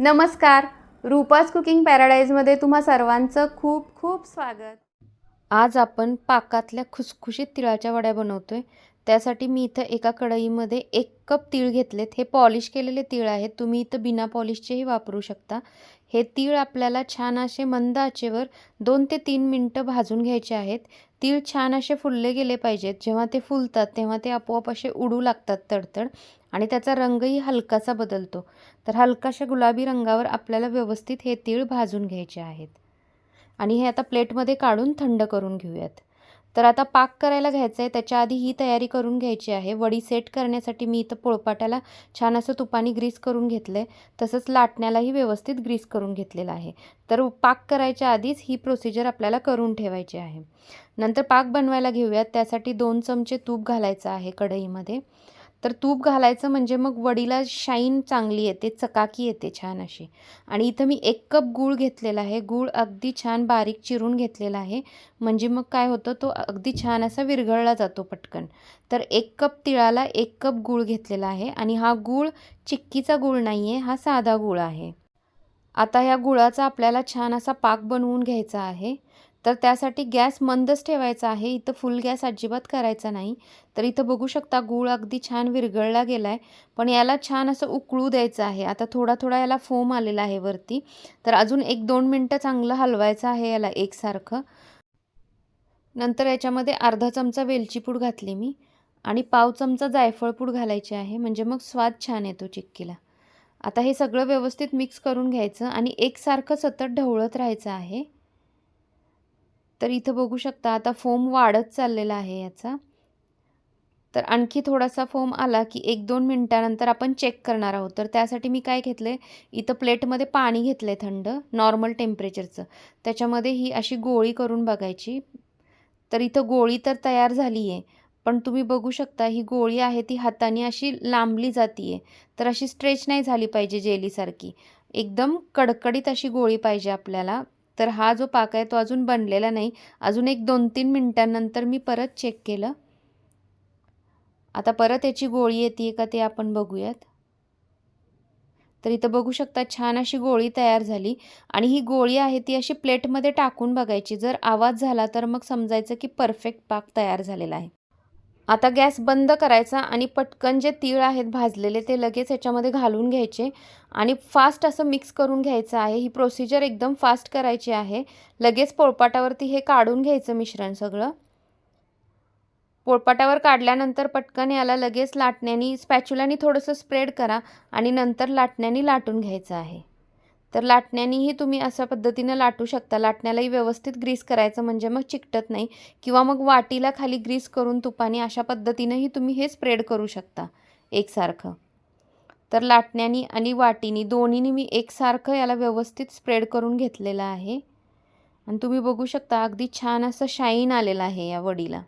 नमस्कार. रूपाज कुकिंग पॅराडाईजमध्ये तुम्हा सर्वांचं खूप खूप स्वागत. आज आपण पाकातल्या खुसखुशीत तिळाच्या वड्या बनवतो आहे त्यासाठी मी इथं एका कढईमध्ये एक कप तीळ घेतलेत. हे पॉलिश केलेले तीळ आहेत. तुम्ही इथं बिना पॉलिशचेही वापरू शकता. हे तीळ आपल्याला छान असे मंद आचेवर दोन ते तीन मिनटं भाजून घ्यायचे आहेत. तीळ छान असे फुलले गेले पाहिजेत. जेव्हा ते फुलतात तेव्हा ते आपोआप असे उडू लागतात तडतड आणि त्याचा रंगही हलकासा बदलतो. तर हलकाशा गुलाबी रंगावर आपल्याला व्यवस्थित हे तीळ भाजून घ्यायचे आहेत. आणि हे आता प्लेटमध्ये काढून थंड करून घेऊयात. तर आता पाक करायला घ्यायचं आहे त्याच्या आधी ही तयारी करून घ्यायची आहे. वडी सेट करण्यासाठी मी इथं पोळपाट्याला छान असं तुपाने ग्रीस करून घेतलं आहे तसंच लाटण्यालाही व्यवस्थित ग्रीस करून घेतलेलं आहे. तर पाक करायच्या आधीच ही प्रोसिजर आपल्याला करून ठेवायची आहे. नंतर पाक बनवायला घेऊयात. त्यासाठी दोन चमचे तूप घालायचं आहे कढईमध्ये. तर तूप घालायचं म्हणजे मग वडीला शाईन चांगली येते चकाकी येते छान अशी. आणि इथं मी एक कप गूळ घेतलेला आहे. गूळ अगदी छान बारीक चिरून घेतलेला आहे. म्हणजे मग काय होतं तो अगदी छान असा विरघळला जातो पटकन. तर एक कप तिळाला एक कप गूळ घेतलेला आहे आणि हा गूळ चिक्कीचा गूळ नाही आहे हा साधा गूळ आहे. आता ह्या गुळाचा आपल्याला छान असा पाक बनवून घ्यायचा आहे. तर त्यासाठी गॅस मंदच ठेवायचा आहे. इथं फुल गॅस अजिबात करायचा नाही. तर इथं बघू शकता गूळ अगदी छान विरघळला गेला आहे पण याला छान असं उकळू द्यायचं आहे. आता थोडा थोडा याला फोम आलेला आहे वरती. तर अजून एक दोन मिनटं चांगलं हलवायचं आहे याला एकसारखं. नंतर याच्यामध्ये अर्धा चमचा वेलची पूड घातली मी. आणि पाव चमचा जायफळ पूड घालायची आहे. म्हणजे मग स्वाद छान येतो चिक्कीला. आता हे सगळं व्यवस्थित मिक्स करून घ्यायचं आणि एकसारखं सतत ढवळत राहायचं आहे. तर इथं बघू शकता आता फोम वाढत चाललेला आहे याचा. तर आणखी थोडासा फोम आला की एक दोन मिनटानंतर आपण चेक करणार आहोत. तर त्यासाठी मी काय घेतलं आहे इथं प्लेटमध्ये पाणी घेतलं आहे थंड नॉर्मल टेम्परेचरचं त्याच्यामध्ये ही अशी गोळी करून बघायची. तर इथं गोळी तर तयार झाली आहे पण तुम्ही बघू शकता ही गोळी आहे ती हाताने अशी लांबली जाती आहे तर अशी स्ट्रेच नाही झाली पाहिजे जेलीसारखी. एकदम कडकडीत अशी गोळी पाहिजे आपल्याला. तर हा जो पाक आहे तो अजून बनलेला नाही. अजून एक दोन तीन मिनटांनंतर मी परत चेक केलं. आता परत याची गोळी येते का ते आपण बघूयात. तर इथं बघू शकता छान अशी गोळी तयार झाली. आणि ही गोळी आहे ती अशी प्लेटमध्ये टाकून बघायची. जर आवाज झाला तर मग समजायचं की परफेक्ट पाक तयार झालेला आहे. आता गॅस बंद करायचा आणि पटकन जे तीळ आहेत भाजलेले ते लगेच याच्यामध्ये घालून घ्यायचे आणि फास्ट असं मिक्स करून घ्यायचं आहे. ही प्रोसिजर एकदम फास्ट करायची आहे. लगेच पोळपाटावरती हे काढून घ्यायचं मिश्रण सगळं. पोळपाटावर काढल्यानंतर पटकन याला लगेच लाटण्यानी स्पॅच्युलानी थोडंसं स्प्रेड करा आणि नंतर लाटण्यानी लाटून घ्यायचं आहे. तर लाटण्यानीही तुम्ही अशा पद्धतीनं लाटू शकता. लाटण्यालाही व्यवस्थित ग्रीस करायचं म्हणजे मग चिकटत नाही किंवा मग वाटीला खाली ग्रीस करून तुपाने अशा पद्धतीनंही तुम्ही हे स्प्रेड करू शकता एकसारखं. तर लाटण्यानी आणि वाटीनी दोन्हीनी मी एकसारखं याला व्यवस्थित स्प्रेड करून घेतलेलं आहे. आणि तुम्ही बघू शकता अगदी छान असं शाईन आलेलं आहे या वडीला.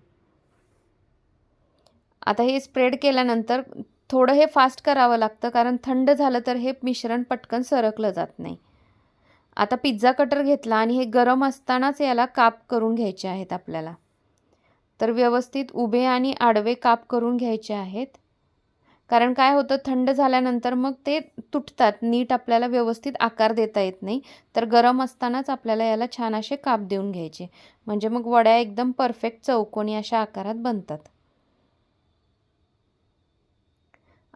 आता हे स्प्रेड केल्यानंतर थोडं हे फास्ट करावं लागतं कारण थंड झालं तर हे मिश्रण पटकन सरकलं जात नाही. आता पिझ्झा कटर घेतला आणि हे गरम असतानाच याला काप करून घ्यायचे आहेत आपल्याला. तर व्यवस्थित उभे आणि आडवे काप करून घ्यायचे आहेत. कारण काय होतं थंड झाल्यानंतर मग ते तुटतात नीट आपल्याला व्यवस्थित आकार देता येत नाही. तर गरम असतानाच आपल्याला याला छान असे काप देऊन घ्यायचे. म्हणजे मग वड्या एकदम परफेक्ट चौकोनी अशा आकारात बनतात.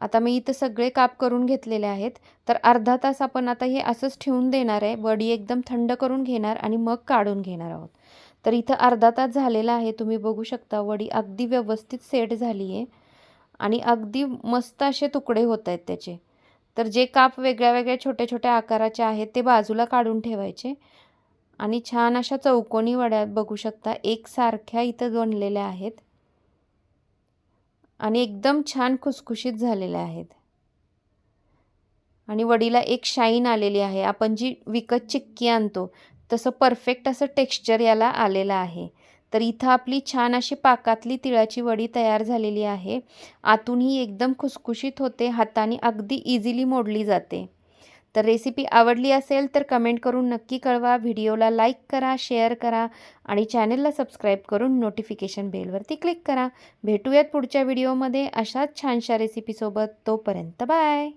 आता मी इथं सगळे काप करून घेतलेले आहेत. तर अर्धा तास आपण आता हे असंच ठेवून देणार आहे. वडी एकदम थंड करून घेणार आणि मग काढून घेणार आहोत. तर इथं अर्धा तास झालेला आहे. तुम्ही बघू शकता वडी अगदी व्यवस्थित सेट झाली आहे आणि अगदी मस्त असे तुकडे होत आहेत त्याचे. तर जे काप वेगळ्या वेगळ्या छोट्या छोट्या आकाराचे आहेत ते बाजूला काढून ठेवायचे. आणि छान अशा चौकोनी वड्या बघू शकता. एकसारख्या इथं बनलेल्या आहेत. आणि एकदम छान खुसखुशीत झालेल्या आहेत. आणि वडीला एक शाईन आलेली आहे. आपण जी विकत चिक्की आणतो तसं परफेक्ट असं टेक्स्चर याला आलेलं आहे. तर इथं आपली छान अशी पाकातली तिळाची वडी तयार झालेली आहे. आतूनही एकदम खुसखुशीत होते. हाताने अगदी इझिली मोडली जाते. तर रेसिपी आवडली असेल तर कमेंट करून नक्की कळवा. व्हिडिओला लाईक करा शेअर करा आणि चॅनलला सबस्क्राईब करून नोटिफिकेशन बेलवरती क्लिक करा. भेटूयात पुढच्या व्हिडिओमध्ये अशाच छानशा रेसिपीसोबत तोपर्यंत बाय